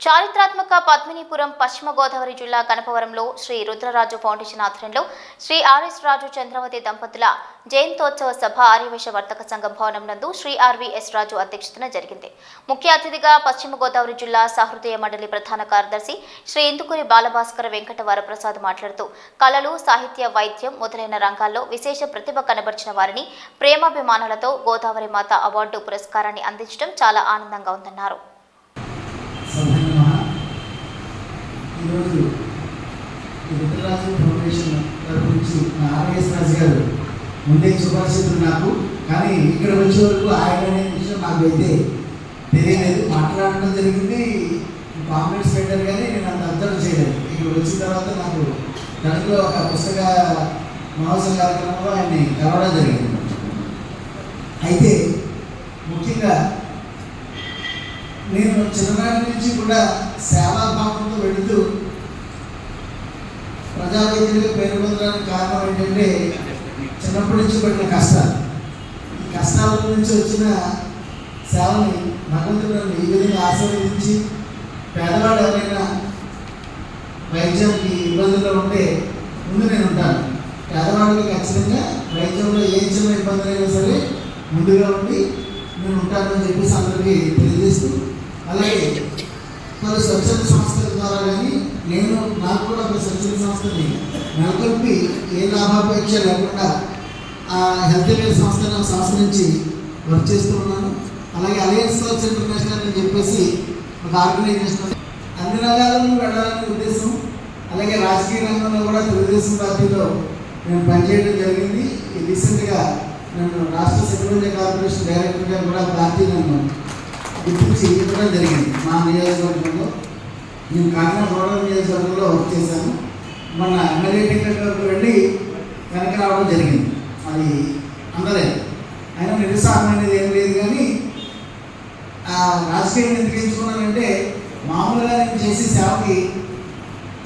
చారిత్రాత్మక పద్మినీపురం పశ్చిమ గోదావరి జిల్లా గణపవరంలో శ్రీ రుద్రరాజు ఫౌండేషన్ ఆధ్వర్యంలో శ్రీ ఆర్ఎస్ రాజు చంద్రవతి దంపతుల జయంతోత్సవ సభ ఆర్యవేశ వర్తక సంఘం భవనం నందు శ్రీ ఆర్వీఎస్ రాజు అధ్యక్షతన జరిగింది. ముఖ్య అతిథిగా పశ్చిమ గోదావరి జిల్లా సహృదయ మండలి ప్రధాన కార్యదర్శి శ్రీ ఇందుకూరి బాలభాస్కర వెంకట వరప్రసాద్ మాట్లాడుతూ కళలు సాహిత్య వైద్యం మొదలైన రంగాల్లో విశేష ప్రతిభ కనబరిచిన వారిని ప్రేమాభిమానాలతో గోదావరి మాత అవార్డు పురస్కారాన్ని అందించడం చాలా ఆనందంగా ఉందన్నారు. ఈరోజు రుద్రరాజు ఫౌండేషన్ తరఫు నా ఆర్ఎస్ రాజు గారు ముందే సుపరిచితులు నాకు. కానీ ఇక్కడ వచ్చే వరకు ఆయన అనే విషయం నాకు అయితే తెలియలేదు. మాట్లాడడం జరిగింది. కాంప్లెక్స్ పెట్టారు కానీ నేను అంత అర్థం చేయలేదు. ఇక్కడ వచ్చిన తర్వాత నాకు దాంట్లో ఒక పుస్తక మహోత్సవ కార్యక్రమంలో ఆయన్ని కలవడం జరిగింది. అయితే ముఖ్యంగా నేను చిన్ననాటి నుంచి కూడా సేవా భావంతో వెళుతూ ప్రజావైద్యులుగా పేరు పొందడానికి కారణం ఏంటంటే చిన్నప్పటి నుంచి పడిన కష్టాలు. ఈ కష్టాల నుంచి వచ్చిన సేవని భగవంతుడు నన్ను ఈ విధంగా ఆశీర్వదించి పేదవాడు ఎవరైనా వైద్యానికి ఇబ్బందుల్లో ఉంటే ముందు నేను ఉంటాను. పేదవాడికి ఖచ్చితంగా వైద్యంలో ఏ చిన్న ఇబ్బందులైనా సరే ముందుగా ఉండి నేను ఉంటానని చెప్పేసి అందరికీ తెలియజేస్తూ అలాగే పలు స్వచ్ఛంద సంస్థల ద్వారా కానీ నేను నాకు కూడా ఒక స్వచ్ఛంద సంస్థని నెలకొల్పి ఏ లాభాపేక్ష లేకుండా ఆ హెల్త్ కేర్ సంస్థను సంస్థ నుంచి వర్క్ చేస్తూ ఉన్నాను. అలాగే అలయన్స్ క్లబ్స్ ఇంటర్నేషనల్ అని చెప్పేసి ఒక ఆర్గనైజేషన్ అన్ని రంగాలను వెళ్ళాలనే ఉద్దేశం. అలాగే రాజకీయ రంగంలో కూడా తెలుగుదేశం పార్టీలో నేను పనిచేయడం జరిగింది. రీసెంట్గా నన్ను రాష్ట్ర సెక్రటరీ కార్పొరేషన్ డైరెక్టర్గా కూడా పార్టీ నన్ను ఇప్పుడు ఇవ్వడం జరిగింది. మా నియోజకవర్గంలో నేను కాకినాడ రూరల్ నియోజకవర్గంలో వర్క్ చేశాను. మొన్న ఎమ్మెల్యే టికెట్ వరకు వెళ్ళి వెనక రావడం జరిగింది. అది అందరే అయినా నిరుత్సాహం అనేది ఏం లేదు కానీ ఆ రాజకీయం ఎందుకు ఎంచుకున్నానంటే మామూలుగా నేను చేసే సేవకి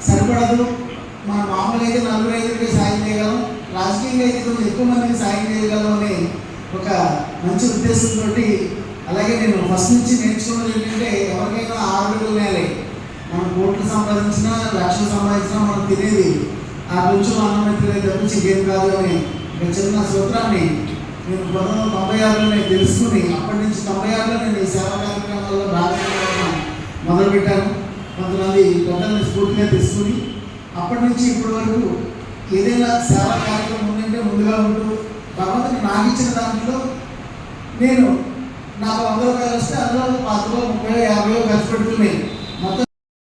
సరిపడదు. మన మామూలుగా అయితే నలుగురు ఐదుగురికి సాయం చేయగలం. రాజకీయంగా అయితే కొంచెం ఎక్కువ మందికి సాయం చేయగలం అనే ఒక మంచి ఉద్దేశంతో అలాగే నేను ఫస్ట్ నుంచి నేర్చుకున్నది ఏంటంటే ఎవరికైనా ఆరు అడుగులు మనం కోట్లు సంపాదించినా లక్షలు సంపాదించినా మనం తినేది ఆ కొంచెం అన్నం తినే తప్పించి ఇంకేం కాదు అని ఒక చిన్న సూత్రాన్ని నేను పంతొమ్మిది తొంభై ఆరులోనే తెలుసుకుని అప్పటి నుంచి తొంభై ఆరులో నేను ఈ సేవా కార్యక్రమాల్లో భాగంగా మొదలుపెట్టాను. కొంతమంది పెద్దల్ని స్ఫూర్తిగా తీసుకుని అప్పటి నుంచి ఇప్పటి వరకు ఏదైనా సేవా కార్యక్రమం ఉందంటే ముందుగా ఉంటూ తర్వాత నాకు ఇచ్చిన దాంట్లో నేను నాకు అందరూ కలిస్తే అందులో పాత్రలో ముప్పై యాభై కలిసి పెట్టుకున్నాయి మొత్తం